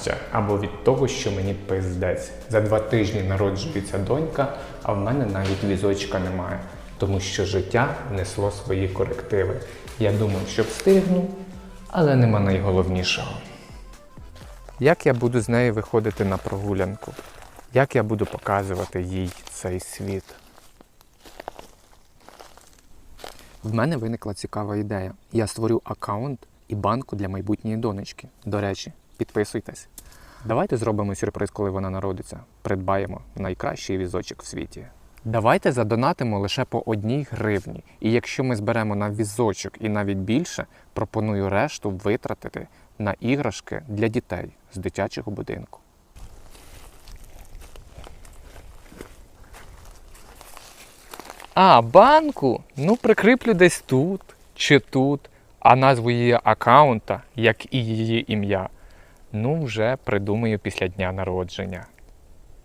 щастя або від того, що мені пиздець. За два тижні народжується донька, а в мене навіть візочка немає, тому що життя несло свої корективи. Я думав, що встигну, але нема найголовнішого. Як я буду з нею виходити на прогулянку? Як я буду показувати їй цей світ? В мене виникла цікава ідея. Я створю аккаунт і банку для майбутньої донечки. До речі, підписуйтесь. Давайте зробимо сюрприз, коли вона народиться. Придбаємо найкращий візочок в світі. Давайте задонатимо лише по одній гривні. І якщо ми зберемо на візочок і навіть більше, пропоную решту витратити на іграшки для дітей з дитячого будинку. А, банку? Ну, прикріплю десь тут чи тут, а назву її аккаунта, як і її ім'я. Ну, вже придумаю після дня народження.